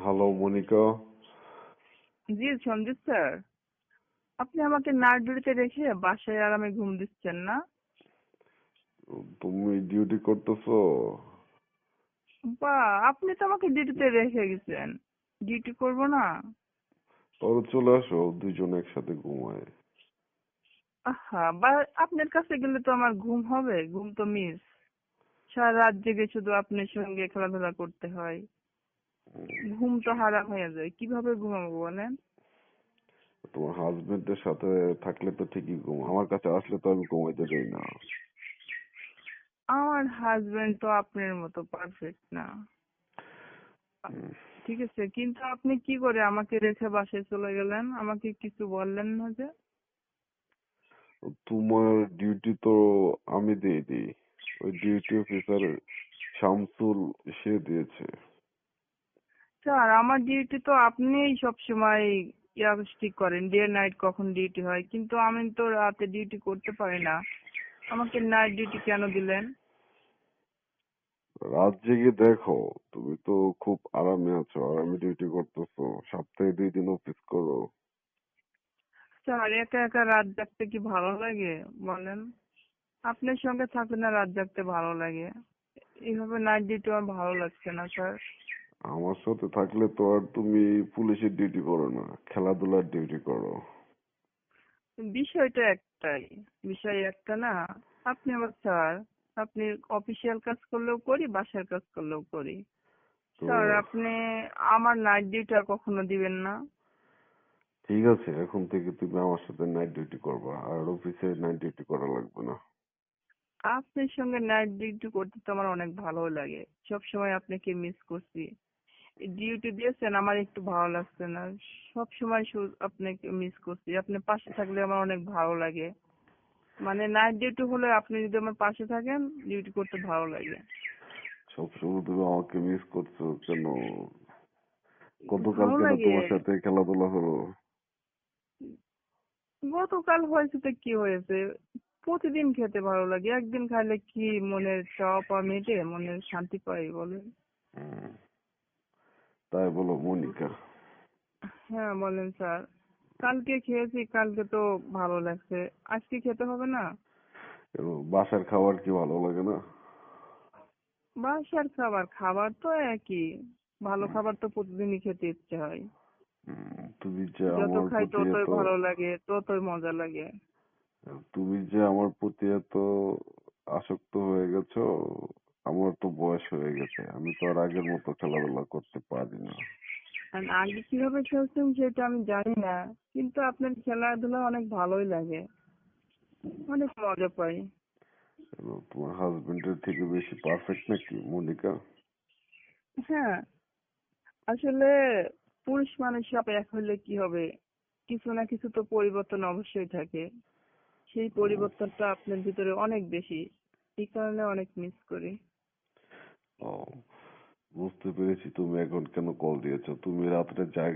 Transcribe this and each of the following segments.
Hello Monica ji Sanjit sir. আপনি আমাকে নার্ডুরিতে রেখে বাসায় আরামে ঘুম দিচ্ছেন না? তুমি ডিউটি করতেছো? বা আপনি তো আমাকে ডিউটিতে রেখে গেছেন। ডিউটি করব না? তাহলে চলে আসো দুইজন একসাথে ঘুমায় আহা বা আপনার কাছে গেলে তো আমার ঘুম হবে ঘুম তো মিস সারা রাত জেগে শুধু আপনার সঙ্গে খেলাধুলা করতে হয়। ঘুম তো হারাম হয়ে যায় কীভাবে ঘুমাবো বলেন? তোমার হাজবেন্ডের সাথে থাকলে তো ঠিকই ঘুম আমার কাছে আসলে তো আমি ঘুমাইতে চাই না। আমার হাজবেন্ড তো আপনার মতো পারফেক্ট না। ঠিক আছে কিন্তু আপনি কি করে আমাকে রেখে বাসায় চলে গেলেন? আমাকে কিছু বললেন না যে? তোমার ডিউটি তো আমি দিয়ে দিই। ওই ডিউটি অফিসার শামসুল সে দিয়েছে। স্যার আমার ডিউটি তো আপনিই সবসময় ঠিক করেন ডে নাইট কখন ডিউটি হয়। কিন্তু আমি তো রাতে ডিউটি করতে পারি না। আমাকে নাইট ডিউটি কেন দিলেন? রাত জেগে দেখো তুমি তো খুব আরামে আছো আরামে ডিউটি করতেছো। সপ্তাহে দুই দিন অফিস করো। স্যার একা একা রাত জাগতে কি ভালো লাগে? বলেন। আপনার সঙ্গে থাকলে না রাত জাগতে ভালো লাগে? এইভাবে নাইট ডিউটি আমার ভালো লাগছে না স্যার। আমার সাথে থাকলে তো আর তুমি পুলিশের ডিউটি করো না খেলাধুলার ডিউটি করো। বিষয়টা একটাই বিষয় একটা না আপনি আবার স্যার আপনি অফিসিয়াল কাজ করলেও করি বাসার কাজ করলেও করি। স্যার আপনি আমার নাইট ডিউটি আর কখনো দিবেন না। ঠিক আছে এখন থেকে তুমি আমার সাথে নাইট ডিউটি করবা আর অফিসে নাইট ডিউটি করা লাগবে না। আপনার সঙ্গে নাইট ডিউটি করতে তো আমার অনেক ভালো লাগে সব সময় আপনাকে মিস করছি। ডিউটি দিয়েছেন আমার একটু ভালো লাগছে না। সব সময় আপনাকে মিস করছি। আপনি পাশে থাকলে আমার অনেক ভালো লাগে। মানে নাইট ডিউটি হলে আপনি যদি আমার পাশে থাকেন ডিউটি করতে ভালো লাগে। সবসময় তুমি আমাকে মিস করছ কেন? ভালো গতকালকে তোমার সাথে খেলাধুলা হলো? গতকাল হয়েছে তো কি হয়েছে? প্রতিদিন খেতে ভালো লাগে। একদিন খাইলে কি মনের চাওয়া পাওয়া মেটে মনের শান্তি পাই বলেন। তাই বলো মনিকা। হ্যাঁ বলেন স্যার। কালকে খেয়েছি কালকে তো ভালো লাগছে। আজকে খেতে হবে না? বাসার খাবার কি ভালো লাগে না? বাসার খাবার খাবার তো একই। ভালো খাবার তো প্রতিদিনই খেতে ইচ্ছে হয়। তুমি যে যত খাই ততই ভালো লাগে ততই মজা লাগে। তুমি যে আমার প্রতি এত আসক্ত হয়ে গেছো আমার তো বয়স হয়ে গেছে। আমি তো আর আগের মতো খেলাধুলা করতে পারি না। আগে কীভাবে খেলছেন সেটা আমি জানি না কিন্তু আপনার খেলাধুলা অনেক ভালোই লাগে। অনেক মজা পাই। তোমার হাজবেন্ডের থেকে বেশি পারফেক্ট নাকি মনিকা? হ্যাঁ। আসলে পুরুষ মানুষ সব এক হলে কি হবে? কিছু না কিছু তো পরিবর্তন অবশ্যই থাকে। সেই পরিবর্তনটা আপনার ভিতরে অনেক বেশি। এই কারণে অনেক মিস করি। ও বুঝতে পেরেছি তুমি এখন কেন কল দিয়েছ। তুমি রাত্রে জাগ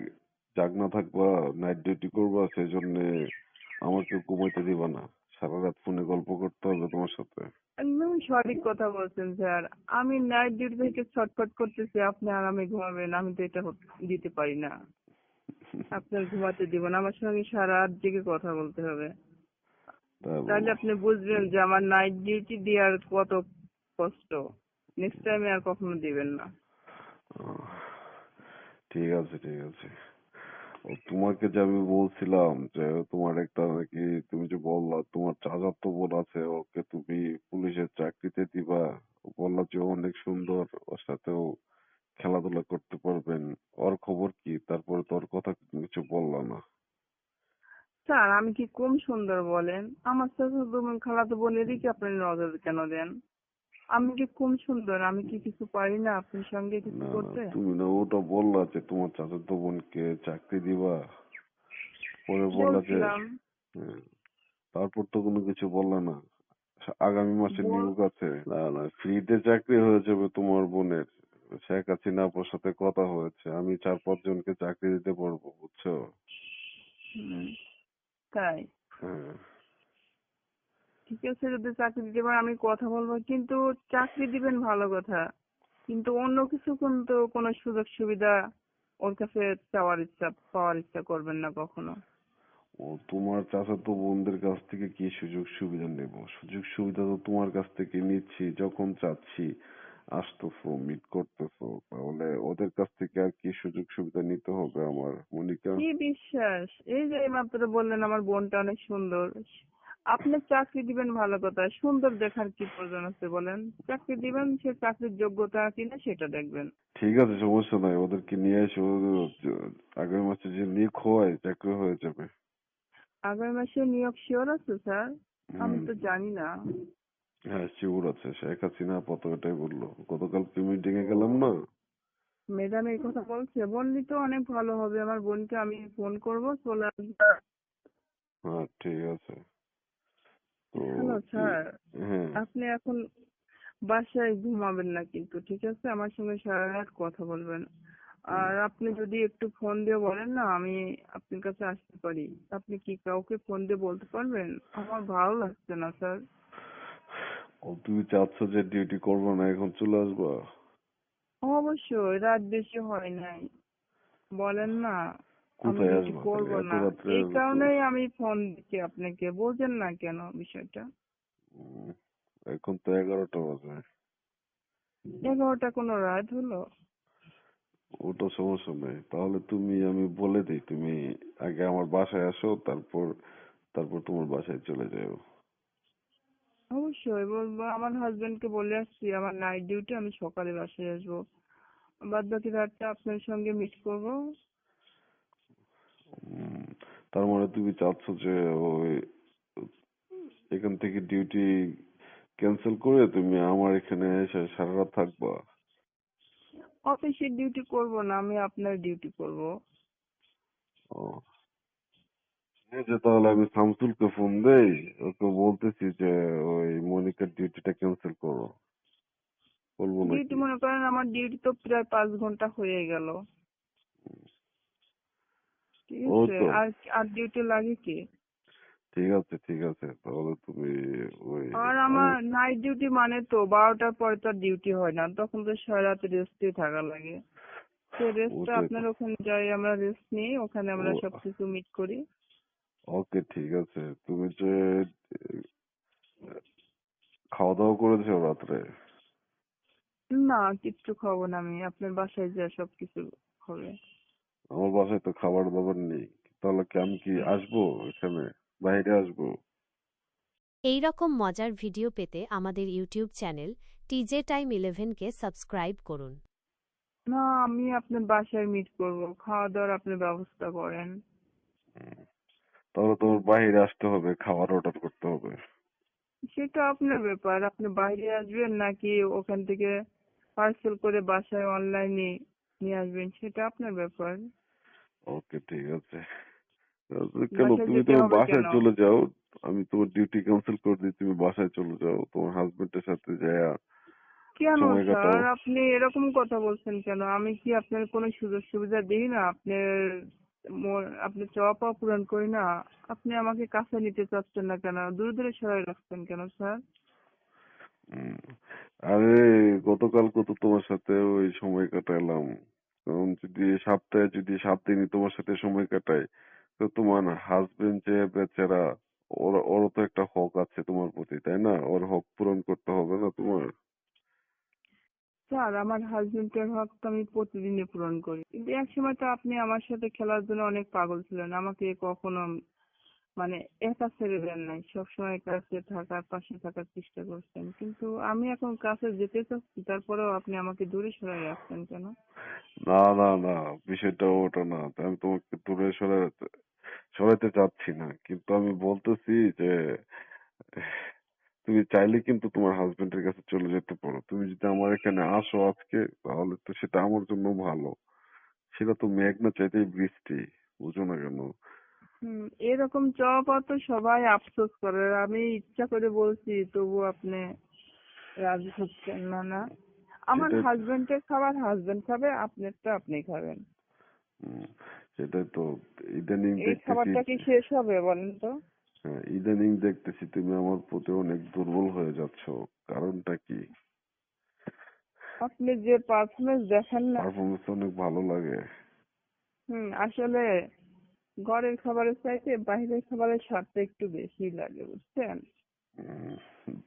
জাগনা থাকবা নাইট ডিউটি করবা সেই জন্য আমাকে ঘুমাইতে দিবা না। সারা রাত ফোনে গল্প করতে হবে তোমার সাথে। একদম সঠিক কথা বলছেন স্যার। আমি নাইট ডিউটি থেকে ছটফট করতেছি আপনি আরামে ঘুমাবেন আমি তো এটা হতে- দিতে পারি না। আপনার ঘুমাতে দিব না আমার সঙ্গে সারা রাত জেগে কথা বলতে হবে। তাহলে আপনি বুঝবেন যে আমার নাইট ডিউটি দেওয়ার কত কষ্ট। নেক্সট টাইমে আর কখনো দিবেন না। ঠিক আছে ঠিক আছে। তোমাকে যে আমি বলছিলাম যে তোমার একটা নাকি তুমি যে বললা তোমার চাচাতো বোন আছে ওকে তুমি পুলিশের চাকরিতে দিবা। বললা যে অনেক সুন্দর ওর সাথেও খেলাধুলা করতে পারবেন। ওর খবর কি? তারপরে তোর কথা কিছু বললা না। স্যার আমি কি কম সুন্দর বলেন? আমার সাথে খালাতো বোনেরই কি আপনি নজর কেন দেন? আমি কি কম সুন্দর আমি কি কিছু পারি না আপনার সঙ্গে কিছু করতে? তুমি না ওটা বললা যে তোমার চাচাতো বোনকে চাকরি দিবা। পরে বললা যে হ্যাঁ। তারপর তো কোনো কিছু বললা না। আগামী মাসে নিয়োগ আছে। না না ফ্রিতে চাকরি হয়ে যাবে তোমার বোনের। শেখ হাসিনা আপনার সাথে কথা হয়েছে আমি চার পাঁচ জনকে চাকরি দিতে পারব বুঝছ? হুম, তাই? হ্যাঁ। আছে যদি চাকরি দিতে পারেন আমি কথা বলব। কিন্তু চাকরি দিবেন ভালো কথা। কিন্তু অন্য কিছু কিন্তু কোনো সুযোগ সুবিধা ওর কাছে চাওয়ার ইচ্ছা পাওয়ার ইচ্ছা করবেন না কখনো। ও তোমার চাচাতো বোনদের কাছ থেকে কি সুযোগ সুবিধা নেব? সুযোগ সুবিধা তো তোমার কাছ থেকে নিচ্ছি যখন চাচ্ছি। আসতেছো মিট করতেছো। তাহলে ওদের কাছ থেকে আর কি সুযোগ সুবিধা নিতে হবে আমার? মনিকা? কি বিশ্বাস? এই যে মাত্র বললেন আমার বোনটা অনেক সুন্দর। আপনি চাকরি দিবেন ভালো কথা সুন্দর দেখার কি প্রয়োজন আছে বলেন? চাকরি দিবেন সে চাকরির যোগ্যতা কিনা সেটা দেখবেন। ঠিক আছে সমস্যা নাই ওদেরকে নিয়ে এসে আগামী মাসে যে নিয়োগ হয় চাকরি হয়ে যাবে। আগামী মাসে নিয়োগ শিওর আছে স্যার? আমি তো জানি না। হ্যাঁ শিওর আছে শেখ হাসিনা প্রত এটাই বলল। গতকালকে মিটিং এ গেলাম না। ম্যাডাম এই কথা বলছে বললি তো অনেক ভালো হবে আমার বোনকে আমি ফোন করব চলে আসবে। হ্যাঁ ঠিক আছে। Hello sir. হ্যাঁ। আপনি এখন বাসায় ঘুমাবেন না কিন্তু ঠিক আছে? আমার সঙ্গে সারা রাত কথা বলবেন। আর আপনি যদি একটু ফোন দিয়ে বলেন না আমি আপনার কাছে আসতে পারি। আপনি কি কাউকে ফোন দিয়ে বলতে পারবেন? আমার ভালো লাগছে না স্যার। ও তুমি চাচ্ছ যে ডিউটি করব না এখন চলে আসব? অবশ্যই রাত বেশি হয় নাই। বলেন না। আমি করব না। এই কারণেই আমি ফোন দিচ্ছি আপনাকে। বোঝেন না কেন বিষয়টা? এখন তো এগারোটা বাজে। এগারোটা কোনো রাত হলো? ওটা সমস্যা নেই। তাহলে তুমি আমি বলে দিই তুমি আগে আমার বাসায় আসো তারপর তারপর তোমার বাসায় চলে যাও। অবশ্যই বলব। আমার হাজবেন্ড কে বলে আসছি আমার নাইট ডিউটি আমি সকালে বাসায় আসব। বাদ বাকি রাতটা আপনার সঙ্গে মিট করব। তার মানে তুমি চাচ্ছ যে ওই এখান থেকে ডিউটি ক্যান্সেল করে তুমি আমার এখানে এসে সারা রাত থাকবা? অফিসের ডিউটি করব না আমি আপনার ডিউটি করব। ও। ঠিক আছে তাহলে আমি শামসুলকে ফোন দেই ওকে বলতেছি যে ওই মনিকার ডিউটিটা ক্যান্সেল করো। বলব ডিউটি নাকি মনে করেন আমার ডিউটি তো প্রায় পাঁচ ঘণ্টা হয়ে গেল। ঠিক আছে আর আর ডিউটি লাগে কি? ঠিক আছে ঠিক আছে তাহলে তুমি ওই আর আমার নাইট ডিউটি মানে তো বারোটার পরে তো ডিউটি হয় না তখন তো সারা রাত রেস্টে থাকা লাগে। সেই রেস্টটা আপনার ওখানে যাই আমরা রেস্ট নিই ওখানে আমরা ও- সবকিছু মিট করি। ওকে ঠিক আছে তুমি যে খাওয়া দাওয়া করেছ রাত্রে? না কিচ্ছু খাব না আমি আপনার বাসায় যা সবকিছু হবে। আমার বাসায় তো খাবার দাবার নেই। তাহলে কি আমি কি আসব এখানে? বাইরে আসব? এই রকম মজার ভিডিও পেতে আমাদের ইউটিউব চ্যানেল টিজে টাইম ইলেভেনকে সাবস্ক্রাইব করুন। না আমি আপনার বাসায় মিট করব। খাওয়া দাওয়ার আপনি ব্যবস্থা করেন। তাহলে তোমার বাইরে আসতে হবে খাবার অর্ডার করতে হবে। সেটা আপনার ব্যাপার। আপনি বাইরে আসবেন নাকি ওখান থেকে পার্সেল করে বাসায় অনলাইনে নিয়ে আসবেন সেটা আপনার ব্যাপার। ওকে ঠিক আছে। কেন? তুমি হবে বাসায় চলে যাও। আমি তোমার ডিউটি ক্যান্সেল করে দিই তুমি বাসায় চলে যাও। তোমার হাজবেন্ডের সাথে যায়া। কেন স্যার আপনি এরকম কথা বলছেন কেন? আমি কি আপনার কোনো সুযোগ সুবিধা দিই না? আপনার আপনি চাওয়া পাওয়া পূরণ করি না? আপনি আমাকে কাছে নিতে চাচ্ছেন না কেন? দূরে দূরে সরাই রাখছেন কেন স্যার আরে গতকাল কত তোমার সাথে ওই সময় কাটালাম। কারণ যদি সপ্তাহে, যদি সাত দিনই তোমার সাথে সময় কাটাই, তো তোমার হাজবেন্ড যে বেচারা, ওর ওরও তো একটা হক আছে তোমার প্রতি, তাই না? ওর হক পূরণ করতে হবে না তোমার? স্যার, আমার হাজবেন্ডের হক তো আমি প্রতিদিনই পূরণ করি। কিন্তু এক সময় তো আপনি আমার সাথে খেলার জন্য অনেক পাগল ছিলেন, আমাকে কখনো মানে একা ছেড়ে দেন নাই। সবসময় কাছে থাকার, পাশে থাকার চেষ্টা করছেন। কিন্তু আমি এখন কাছে যেতে চাচ্ছি, তারপরেও আপনি আমাকে দূরে সরাই রাখছেন কেন? না না না, বিষয়টা ওটা না। আমি তোমাকে দূরে সরাতে সরাইতে চাচ্ছি না। কিন্তু আমি বলতেছি যে, তুমি চাইলে কিন্তু তোমার হাজবেন্ডের কাছে চলে যেতে পারো। তুমি যদি আমার এখানে আসো আজকে, তাহলে তো সেটা আমার জন্য ভালো। সেটা তো মেঘ না চাইতেই বৃষ্টি, বুঝো না কেন? হুম এরকম পাওয়া তো সবাই আফসোস করে। আমি ইচ্ছা করে বলছি তবু আপনি রাজি হচ্ছেন না না? আমার হাজবেন্ডের খাবার হাজবেন্ড খাবে আপনারটা আপনি খাবেন। সেটাই তো। ইদানিং এই খাবারটা কি শেষ হবে বলেন তো? হ্যাঁ, ইদানিং দেখতেছি। তুমি আমার প্রতি অনেক দুর্বল হয়ে যাচ্ছ। কারণটা কি? আপনি যে পারফরমেন্স দেখেন না। পারফরমেন্স অনেক ভালো লাগে। হুম আসলে ঘরের খাবারের চাইতে বাইরের খাবারের স্বাদটা একটু বেশি লাগে বুঝছেন?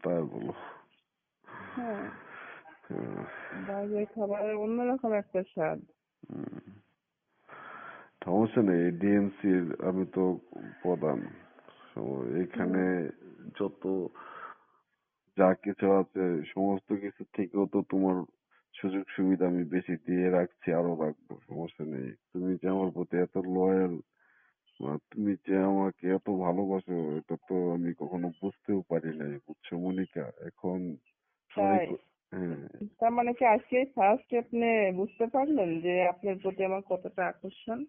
তাই বলো। হ্যাঁ। বাইরের খাবারের অন্যরকম একটা স্বাদ। সমস্যা নেই ডিএমসির আমি তো প্রধান। এখানে যত যা কিছু আছে সমস্ত কিছু থেকেও তো তোমার সুযোগ সুবিধা আমি বেশি দিয়ে রাখছি আরও রাখব সমস্যা নেই। তুমি যে আমার প্রতি এত লয়াল তুমি যে আমাকে এত ভালোবাসো এটা তো আমি কখনো বুঝতেও পারি নাই বুঝছ মনিকা? এখন তাই? হ্যাঁ। তার মানে কি আজকে ফার্স্ট আপনি বুঝতে পারলেন যে আপনার প্রতি আমার কতটা আকর্ষণ?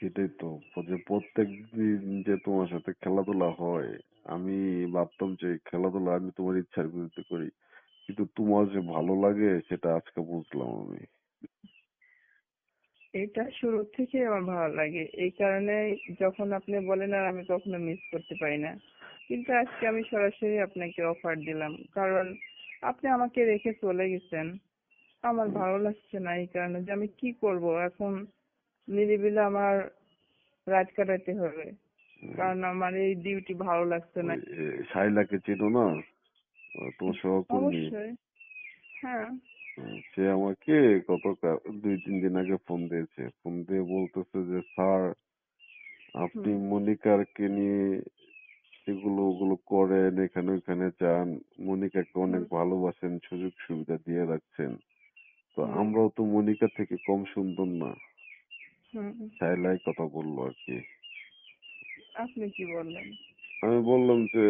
সেটাই তো যে প্রত্যেক দিন যে তোমার সাথে খেলাধুলা হয় আমি ভাবতাম যে খেলাধুলা আমি তোমার ইচ্ছার বিরুদ্ধে করি। কিন্তু তোমার যে ভালো লাগে সেটা আজকে বুঝলাম আমি। এটা শুরু থেকে আমার ভালো লাগে। এই কারণে যখন আপনি বলেন আর আমি কখনো মিস করতে পারি না। কিন্তু আজকে আমি সরাসরি আপনাকে অফার দিলাম। কারণ আপনি আমাকে রেখে চলে গেছেন। আমার ভালো লাগছে না এই কারণে যে আমি কি করব? এখন নিরিবিলি আমার রাত কাটাতে হবে। কারণ আমার এই ডিউটি ভালো লাগছে না। শাইলাকে চেনো না? তোমার সহকর্মী। অবশ্যই। হ্যাঁ। সে আমাকে গত দুই তিন দিন আগে ফোন দিয়েছে। ফোন দিয়ে বলতেছে যে স্যার আপনি হুম। মনিকারকে নিয়ে এগুলো ওগুলো করেন এখানে ওখানে যান। মনিকাকে অনেক ভালোবাসেন সুযোগ সুবিধা দিয়ে রাখছেন। তো আমরাও তো মনিকা থেকে কম সুন্দর না। হুম। চাইলাই কথা বলল আর কি। আপনি কি বললেন? আমি বললাম যে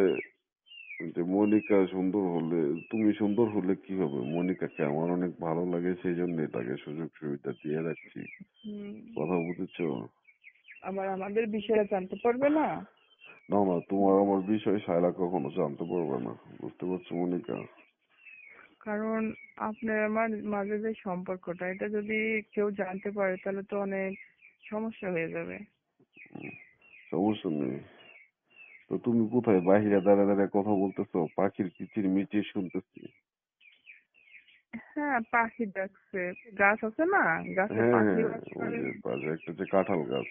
যে মনিকা সুন্দর হলে তুমি সুন্দর হলে কি হবে? মনিকাকে আমার অনেক ভালো লাগে সেই জন্য তাকে সুযোগ সুবিধা দিয়ে রাখছি। কথা বুঝেছ? আবার আমাদের বিষয়ে জানতে পারবে না? না না তোমার আমার বিষয় সায়লা কখনো জানতে পারবে না। বুঝতে পারছ মনিকা? কারণ আপনার আমার মাঝে যে সম্পর্কটা এটা যদি কেউ জানতে পারে তাহলে তো অনেক সমস্যা হয়ে যাবে। সমস্যা নেই। তো তুমি কোথায়? বাহিরে দাঁড়িয়ে দাঁড়িয়ে কথা বলতেছো পাখির কিচির মিচির শুনতেছি। হ্যাঁ পাখি ডাকছে গাছ আছে না? গাছে হ্যাঁ পাখি হ্যাঁ করে। যে বাজে একটা যে কাঁঠাল গাছ।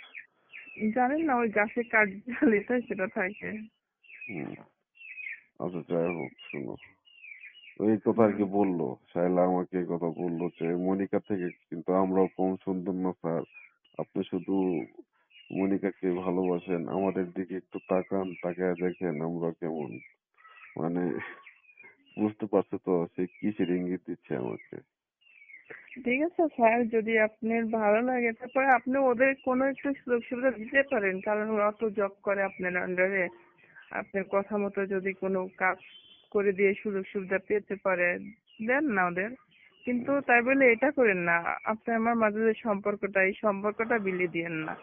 জানেন না ওই গাছে কাঠ জ্বালিতে সেটা থাকে। হুম। আচ্ছা যাই হোক শোনো। ওই কথা আর কি বলল? শায়লা আমাকে এই কথা বলল যে মনিকা থেকে কিন্তু আমরাও কম সুন্দর না স্যার। আপনি শুধু মনিকাকে ভালোবাসেন, আমাদের দিকে একটু তাকান, তাকায় দেখেন আমরা কেমন। মানে বুঝতে পারছ তো, সে কিসের ইঙ্গিত দিচ্ছে আমাকে। ঠিক আছে স্যার, যদি আপনার ভালো লাগে, তারপরে আপনি ওদের কোনো একটু সুযোগ সুবিধা দিতে পারেন, কারণ ওরা তো জব করে আপনার আন্ডারে আপনার কথা মতো যদি কোনো কাজ করে দিয়ে সুযোগ সুবিধা পেতে পারে, দেন না ওদের। কিন্তু তাই বলে এটা করেন না, আপনি আমার মাঝে যে সম্পর্কটা, এই সম্পর্কটা বিলিয়ে দিয়েন না।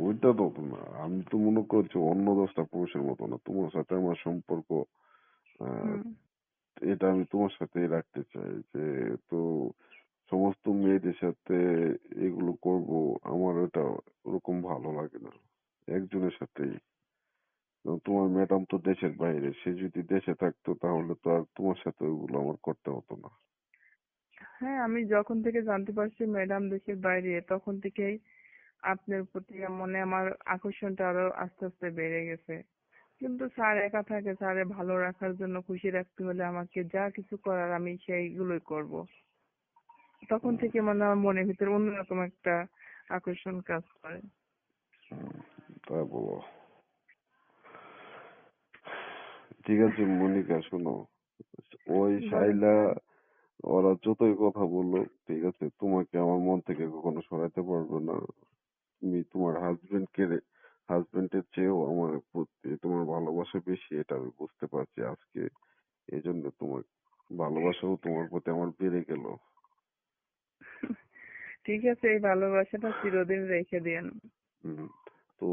ওইটা তো না আমি তো মনে করছি অন্য দশটা পুরুষের মতো না। তোমার সাথে আমার সম্পর্ক এটা আমি তোমার সাথেই রাখতে চাই যে তো সমস্ত মেয়েদের সাথে এগুলো করব আমার ওটা ওরকম ভালো লাগে না। একজনের সাথেই। তোমার ম্যাডাম তো দেশের বাইরে সে যদি দেশে থাকতো তাহলে তো আর তোমার সাথে ওইগুলো আমার করতে হতো না। হ্যাঁ আমি যখন থেকে জানতে পারছি ম্যাডাম দেশের বাইরে তখন থেকেই আপনার প্রতি মনে আমার আকর্ষণটা আরও আস্তে আস্তে বেড়ে গেছে। কিন্তু স্যার একা থাকে স্যারে ভালো রাখার জন্য খুশি রাখতে হলে আমাকে যা কিছু করার আমি সেইগুলোই করব। তখন থেকে মানে আমার মনের ভিতরে অন্যরকম একটা আকর্ষণ কাজ করে। তা বলো। ঠিক আছে মনিকা শোনো। ওই। শাইলা ওরা যতই কথা বলল ঠিক আছে তোমাকে আমার মন থেকে কখনো সরাতে পারবে না। তুমি তোমার হাজবেন্ড কে হাজবেন্ডের চেয়েও আমার প্রতি তোমার ভালোবাসা বেশি এটা আমি বুঝতে পারছি আজকে। এই জন্য তোমার ভালোবাসাও তোমার প্রতি আমার বেড়ে গেল। ঠিক আছে এই ভালোবাসাটা চিরদিন রেখে দিন তো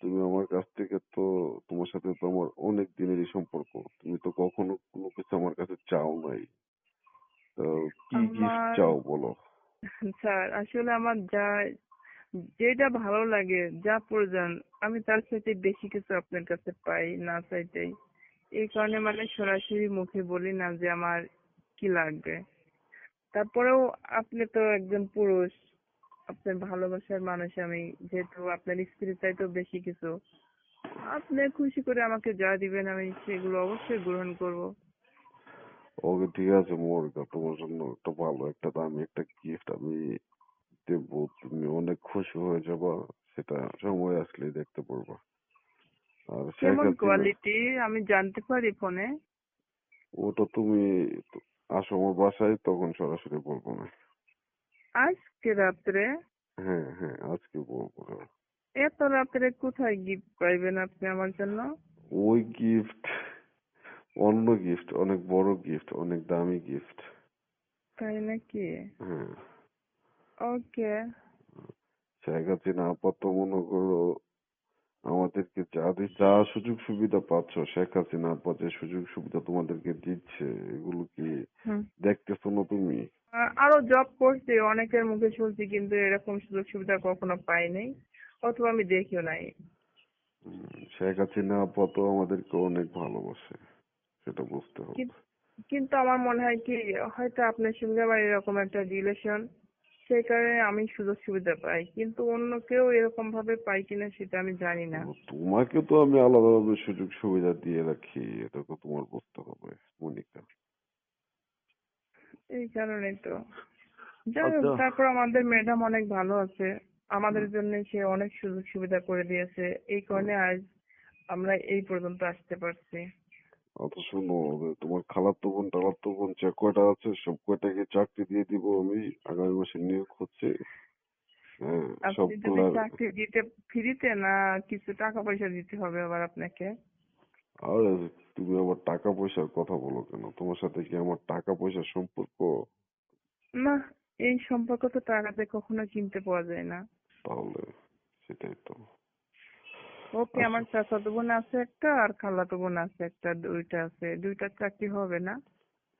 তুমি আমার কাছ থেকে তো তোমার সাথে তো আমার অনেক দিনেরই সম্পর্ক। তুমি তো কখনো কোনো কিছু আমার কাছে চাও নাই। তো কি গিফট চাও বলো? স্যার আসলে আমার যা যেটা ভালো লাগে, যা প্রয়োজন, আমি তার সাথে বেশি কিছু আপনার কাছে পাই, না চাইতেই। এই কারণে মানে সরাসরি মুখে বলি না যে আমার কি লাগবে। তারপরেও আপনি তো একজন পুরুষ, আপনার ভালোবাসার মানুষ আমি, যেহেতু আপনার স্ত্রীর তো বেশি কিছু। আপনি খুশি করে আমাকে যা দিবেন, আমি সেগুলো অবশ্যই গ্রহণ করব। ওকে, ঠিক আছে মোরগা তোমার জন্য একটা ভালো, একটা দামি, একটা গিফট আমি দেবো তুমি অনেক খুশি হয়ে যাবা সেটা সময় আসলেই দেখতে পারবা আর কেমন কোয়ালিটি আমি জানতে পারি ফোনে ওটা তুমি আসো আমার বাসায় তখন সরাসরি বলব না আজকে রাত্রে? হ্যাঁ হ্যাঁ আজকে বলব। এত রাত্রে কোথায় গিফট পাইবেন আপনি আমার জন্য? ওই গিফট অন্য গিফট অনেক বড় গিফট অনেক দামি গিফট তাই নাকি? হ্যাঁ। ওকে শেখ হাসিনা আপাতত মনে করো আমাদেরকে যা যা সুযোগ সুবিধা পাচ্ছ শেখ হাসিনা আপা যে সুযোগ সুবিধা তোমাদেরকে দিচ্ছে এগুলো কি দেখতেছো না তুমি আরও জব করছি অনেকের মুখে শুনছি কিন্তু এরকম সুযোগ সুবিধা কখনো পাই নাই অথবা আমি দেখিও নাই। শেখ হাসিনা আপা তো আমাদেরকে অনেক ভালোবাসে সেটা বুঝতে হবে। কিন্তু আমার মনে হয় কি হয়তো আপনার সঙ্গে আমার এরকম একটা রিলেশন সেই কারণে আমি সুযোগ সুবিধা পাই। কিন্তু অন্য কেউ এরকম ভাবে পাই কিনা সেটা আমি জানি না। তোমাকে তো আমি আলাদাভাবে সুযোগ সুবিধা দিয়ে রাখি এটা তো তোমার বুঝতে হবে মনিকা। এই কারণে তো। যাই হোক আচ্ছা। তারপর আমাদের ম্যাডাম অনেক ভালো আছে। আমাদের জন্য সে অনেক সুযোগ সুবিধা করে দিয়েছে। এই কারণে আজ আমরা এই পর্যন্ত আসতে পারছি। অত শোনো তোমার খালাতো বোন টালাতো বোন যে কয়টা আছে সব কয়টাকে চাকরি দিয়ে দিব আমি? আগামী মাসে নিয়োগ হচ্ছে। হ্যাঁ যদি চাকরি দিতে ফ্রিতে না কিছু টাকা পয়সা দিতে হবে আবার আপনাকে? আর তুমি আবার টাকা পয়সার কথা বলো কেন? তোমার সাথে কি আমার টাকা পয়সার সম্পর্ক? না এই সম্পর্ক তো টাকাতে কখনো কিনতে পাওয়া যায় না। তাহলে সেটাই তো। ওকে আমার চাচাতো বোন আছে একটা আর খালাতো বোন আছে একটা দুইটা আছে। দুইটা চাকরি হবে না?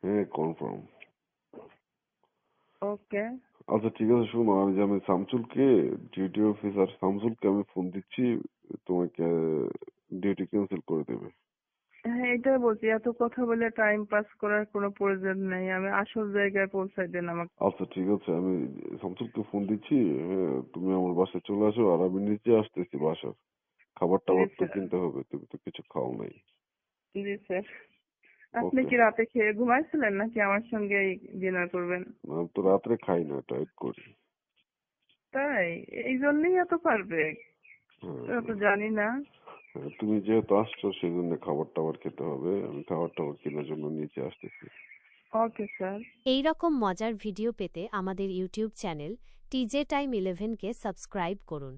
হ্যাঁ কনফার্ম ওকে। আচ্ছা ঠিক আছে শোনো আমি যে আমি শামসুলকে ডিউটি অফিসার শামসুলকে আমি ফোন দিচ্ছি তোমাকে ডিউটি ক্যান্সেল করে দেবে। হ্যাঁ এটাই বলছি এত কথা বলে টাইম পাস করার কোনো প্রয়োজন নেই। আমি আসল জায়গায় পৌঁছাই দেন আমাকে। আচ্ছা ঠিক আছে আমি শামসুলকে ফোন দিচ্ছি তুমি আমার বাসায় চলে আসো আর আমি নিচে আসতেছি বাসার। খাবার টাবার তো কিনতে হবে তুমি তো কিছু খাও নাই। জি স্যার আপনি কি রাতে খেয়ে ঘুমাইছিলেন নাকি আমার সঙ্গে ডিনার করবেন? আমি তো রাত্রে খাই না টাইট করি। তাই? এই জন্যই এত পারবে হ্যাঁ। তো জানি না। হ্যাঁ, তুমি যেহেতু আসছো সেই জন্য খাবার টাবার খেতে হবে। আমি খাবার টাবার কেনার জন্য নিচে আসতেছি। Okay sir. এই রকম মজার ভিডিও পেতে আমাদের ইউটিউব চ্যানেল টিজে টাইম ইলেভেনকে সাবস্ক্রাইব করুন।